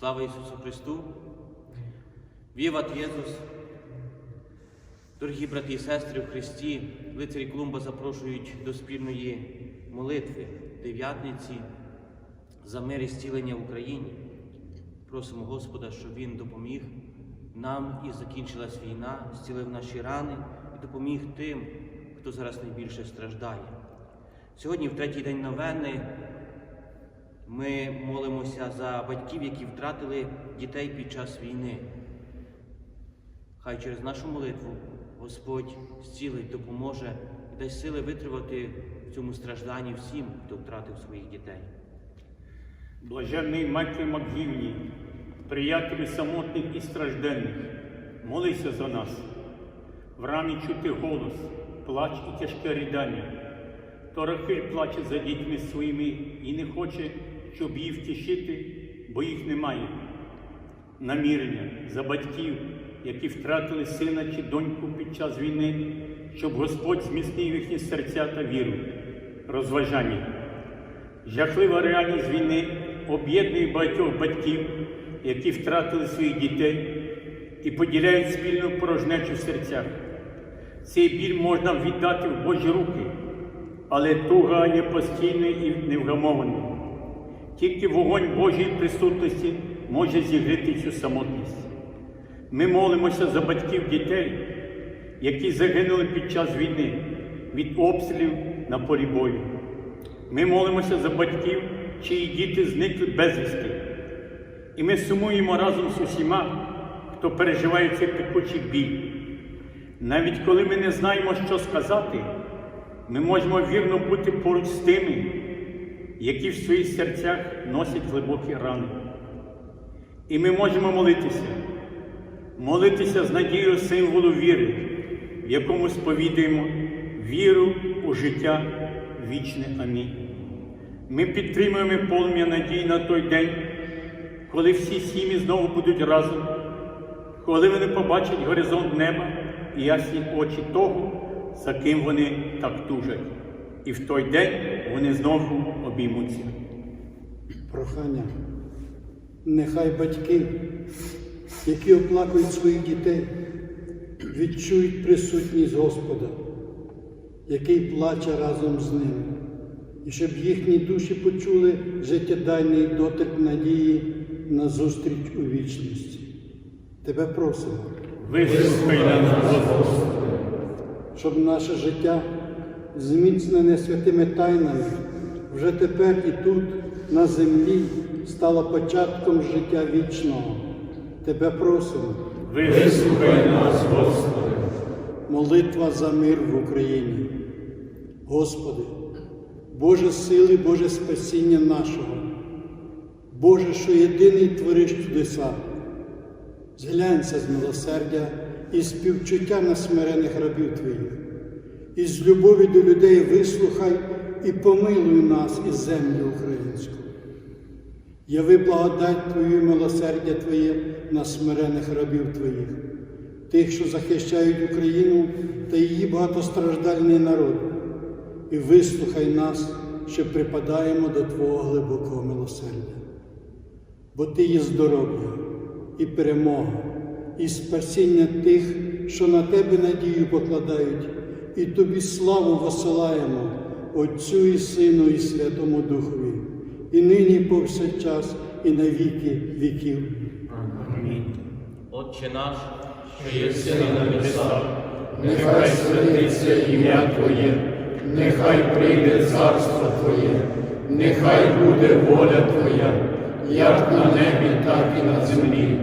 Слава Ісусу Христу! Віват Єсус! Дорогі брати і сестри в Христі, лицарі Колумба запрошують до спільної молитви дев'ятниці за мир і зцілення в Україні. Просимо Господа, щоб Він допоміг нам і закінчилась війна, зцілив наші рани і допоміг тим, хто зараз найбільше страждає. Сьогодні, в третій день новени, ми молимося за батьків, які втратили дітей під час війни. Хай через нашу молитву Господь зцілить, допоможе і дасть сили витривати в цьому стражданні всім, хто втратив своїх дітей. Блаженний Майкле Макгівні, приятелю самотних і стражденних, молися за нас. В рамі чути голос, плач і тяжке рідання. То Рахиль плаче за дітьми своїми і не хоче, щоб їх втішити, бо їх немає. Намірення за батьків, які втратили сина чи доньку під час війни, щоб Господь зміцнив їхні серця та віру. Розважання. Жахлива реальність війни об'єднує багатьох батьків, які втратили своїх дітей і поділяють спільну порожнечу в серцях. Цей біль можна віддати в Божі руки, але туга є постійною і невгамованою. Тільки вогонь Божої присутності може зігріти цю самотність. Ми молимося за батьків дітей, які загинули під час війни від обстрілів на полі бою. Ми молимося за батьків, чиї діти зникли безвісти. І ми сумуємо разом з усіма, хто переживає цей пекучий біль. Навіть коли ми не знаємо, що сказати, ми можемо вірно бути поруч з тими, які в своїх серцях носять глибокі рани. І ми можемо молитися, молитися з надією символу віри, в якому сповідуємо віру у життя вічне. Амінь. Ми підтримуємо полум'я надії на той день, коли всі сім'ї знову будуть разом, коли вони побачать горизонт неба і ясні очі того, за ким вони так тужать. І в той день вони знову обіймуться. Прохання. Нехай батьки, які оплакують своїх дітей, відчують присутність Господа, який плаче разом з ними, і щоб їхні душі почули життєдайний дотик надії на зустріч у вічності. Тебе просимо, Вислухай нас, Господи. щоб наше життя, зміцнене святими тайнами, вже тепер і тут, на землі, стало початком життя вічного. Тебе просимо. Вислухай нас, Господи. Молитва за мир в Україні. Господи, Боже сили, Боже спасіння нашого, Боже, що єдиний твориш чудеса, зглянься з милосердя і співчуття на смирених рабів Твоїх, і з любові до людей вислухай і помилуй нас із землі українську. Яви благодать Твою і милосердя Твоє на смирених рабів Твоїх, тих, що захищають Україну та її багатостраждальний народ, і вислухай нас, що припадаємо до Твого глибокого милосердя. Бо Ти є здоров'я і перемога, і спасіння тих, що на Тебе надію покладають, і Тобі славу посилаємо, Отцю і Сину, і Святому Духові, і нині і повсякчас, і на віки віків. Амінь. Отче наш, що єси на небесах, нехай святиться ім'я Твоє, нехай прийде царство Твоє, нехай буде воля Твоя, як на небі, так і на землі.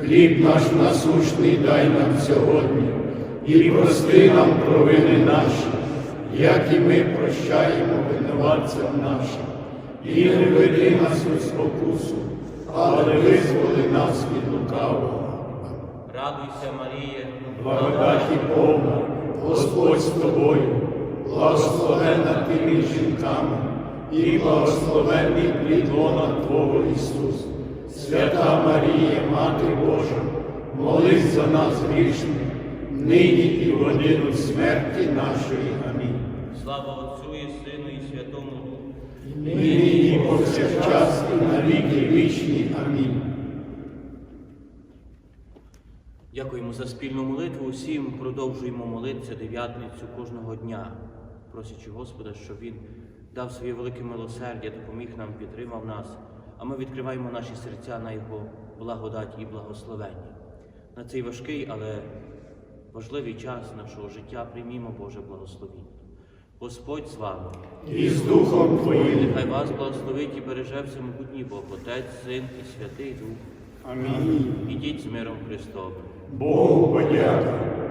Хліб наш насущний дай нам сьогодні, і прости нам провини наші, як і ми прощаємо винуватцям нашим. І не веди нас у спокусу, але визволи нас від лукавого. радуйся, Маріє, Благодаті Бога, Господь з тобою, благословенна ти між жінками, і благословенний плід лона Твого Ісус. Свята Марія, Мати Божа, молись за нас грішних, нині і в годину смерті нашої. Амінь. слава Отцю і Сину і Святому Духу. Нині і повсякчас і на віки вічні. Амінь. Дякуємо за спільну молитву. Усім продовжуємо молитися дев'ятницю кожного дня, просячи Господа, щоб Він дав своє велике милосердя, допоміг нам, підтримав нас, а ми відкриваємо наші серця на Його благодать і благословення. На цей важкий, але важливий час нашого життя приймімо Боже благословіння. Господь з вами. і з Духом Твоїм. Нехай вас благословить і береже всемогутній Бог, Отець, Син і Святий Дух. Амінь. Ідіть з миром Христовим. Богу подяка.